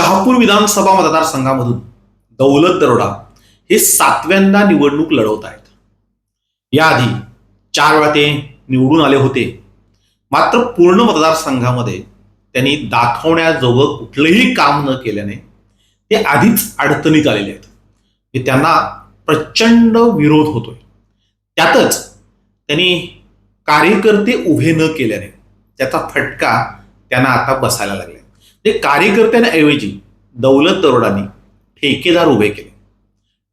शहापूर विधानसभा मतदारसंघामधून दौलत दरोडा हे सातव्यांदा निवडणूक लढवत आहेत. याआधी चार वेळा ते निवडून आले होते. मात्र पूर्ण मतदारसंघामध्ये त्यांनी दाखवण्याजोगं कुठलंही काम न केल्याने ते आधीच अडचणीत आलेले आहेत. हे त्यांना प्रचंड विरोध होतोय. त्यातच त्यांनी कार्यकर्ते उभे न केल्याने त्याचा फटका त्यांना आता बसायला लागला ते कार्यकर्त्यांऐवजी दौलत दरोडांनी ठेकेदार उभे केले.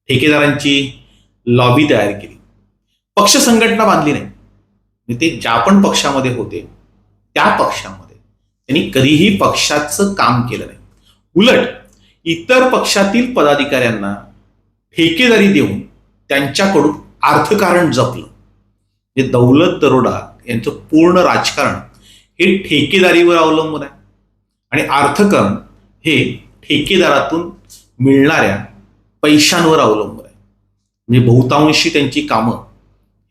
ठेकेदारांची लॉबी तयार केली. पक्ष संघटना बांधली नाही. आणि ते ज्या पण पक्षामध्ये होते त्या पक्षामध्ये त्यांनी कधीही पक्षाचं काम केलं नाही. उलट इतर पक्षातील पदाधिकाऱ्यांना ठेकेदारी देऊन त्यांच्याकडून अर्थकारण जपलं. म्हणजे दौलत दरोडा यांचं पूर्ण राजकारण हे ठेकेदारीवर अवलंबून आहे. आणि अर्थकारण हे ठेकेदारातून मिळणाऱ्या पैशांवर अवलंबून आहे. म्हणजे बहुतांशी त्यांची कामं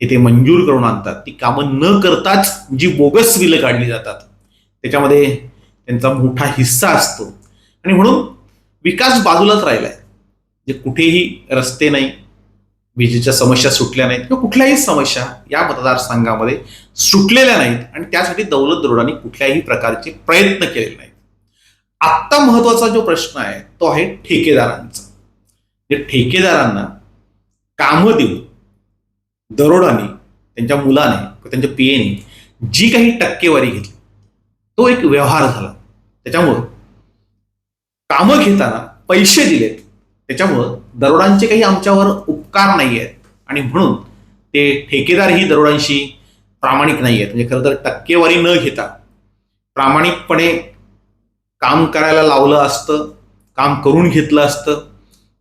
हे ते मंजूर करून आणतात. ती कामं न करताच जी बोगस बिलं काढली जातात त्याच्यामध्ये त्यांचा मोठा हिस्सा असतो. आणि म्हणून विकास बाजूलाच राहिलाय. जे कुठेही रस्ते नाही विजेच्या समस्या सुटल्या नाहीत किंवा कुठल्याही समस्या या मतदारसंघामध्ये सुटलेल्या नाहीत आणि त्यासाठी दौलत दरोडांनी कुठल्याही प्रकारचे प्रयत्न केलेले नाहीत. आत्ता महत्त्वाचा जो प्रश्न आहे तो आहे ठेकेदारांचा. जे ठेकेदारांना कामं देऊन दरोडाने त्यांच्या मुलाने किंवा त्यांच्या पियेने जी काही टक्केवारी घेतली तो एक व्यवहार झाला. त्याच्यामुळं कामं घेताना पैसे दिलेत. त्याच्यामुळं दरोडांचे काही आमच्यावर उपकार नाही आहेत आणि म्हणून ते ठेकेदारही दरोडांशी प्रामाणिक नाही आहेत म्हणजे खरं तर टक्केवारी न घेता प्रामाणिकपणे काम करायला लावलं असतं काम करून घेतलं असतं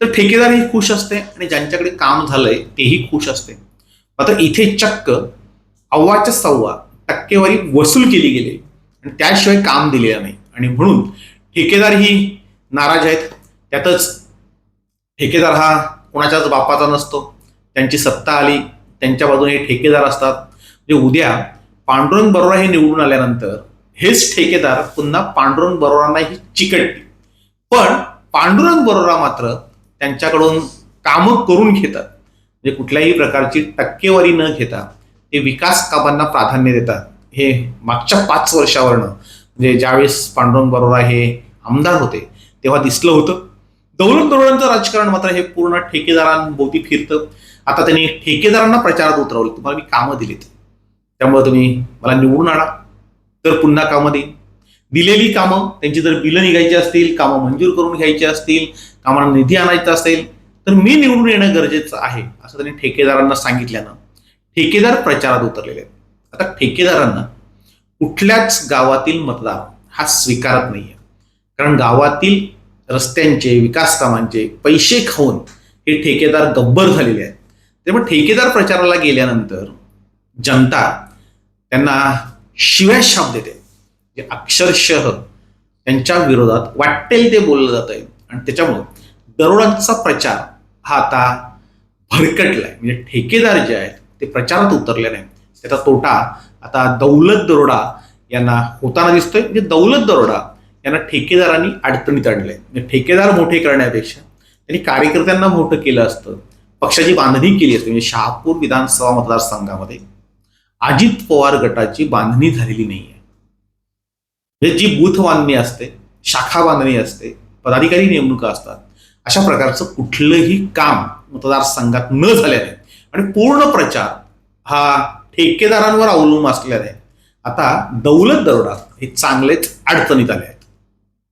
तर ठेकेदारही खुश असते आणि ज्यांच्याकडे काम झालंय तेही खुश असते. मात्र इथे चक्क अव्वाच्या सव्वा टक्केवारी वसूल केली गेली आणि त्याशिवाय काम दिलेलं नाही. आणि म्हणून ठेकेदारही नाराज आहेत. त्यातच ठेकेदार हा कोणाच्याच बापाचा नसतो. त्यांची सत्ता आली त्यांच्या बाजूने ठेकेदार असतात. म्हणजे उद्या पांडुरंग बरोरा हे निवडून आल्यानंतर हेच ठेकेदार पुन्हा पांडुरंग बरोरांनाही चिकटली पण पांडुरंग बरोरा मात्र त्यांच्याकडून कामं करून घेतात. म्हणजे कुठल्याही प्रकारची टक्केवारी न घेता ते विकास कामांना प्राधान्य देतात. हे मागच्या पाच वर्षावरनं म्हणजे ज्यावेळेस पांडुरंग बरोरा हे आमदार होते तेव्हा दिसलं होतं. दौलत दरोड्यांचं राजकारण मात्र हे पूर्ण ठेकेदारांभोवती फिरतं. आता त्यांनी ठेकेदारांना प्रचारात उतरवलं. तुम्हाला मी कामं दिलीत. त्यामुळे तुम्ही मला निवडून आणा. तर पुन्हा कामं देईन दिलेली कामं त्यांची जर बिलं निघायची असतील कामं मंजूर करून घ्यायची असतील कामाला निधी आणायचा असेल तर मी निवडून येणं गरजेचं आहे असं त्यांनी ठेकेदारांना सांगितल्यानं. ठेकेदार प्रचारात उतरलेले आहेत. आता ठेकेदारांना कुठल्याच गावातील मतदार हा स्वीकारत नाहीये. कारण गावातील रस्त्यांचे विकास कामांचे पैसे खाऊन हे ठेकेदार गब्बर झालेले आहेत. त्यामुळे ठेकेदार प्रचाराला गेल्यानंतर जनता त्यांना शिव्या शाप देते जे अक्षरशः त्यांच्या विरोधात वाटेल ते बोललं जात. आहे आणि त्याच्यामुळं दरोडांचा प्रचार हा आता भरकटलाय. म्हणजे ठेकेदार जे आहेत ते प्रचारात उतरले नाही त्याचा तोटा आता दौलत दरोडा यांना होताना दिसतोय. म्हणजे दौलत दरोडा यांना ठेकेदारांनी अडचणीत आणलंय. म्हणजे ठेकेदार मोठे करण्यापेक्षा त्यांनी कार्यकर्त्यांना मोठं केलं असतं. पक्षाची बांधणी केली असते. म्हणजे शहापूर विधानसभा मतदारसंघामध्ये अजित पवार गटाची बांधणी झालेली नाही आहे म्हणजे जी बूथ बांधणी असते शाखा बांधणी असते पदाधिकारी नेमणुका असतात अशा प्रकारचं कुठलंही काम मतदारसंघात न झाल्याने आणि पूर्ण प्रचार हा ठेकेदारांवर अवलंबून असल्याने आता दौलत दरोडा हे चांगलेच अडचणीत आले आहे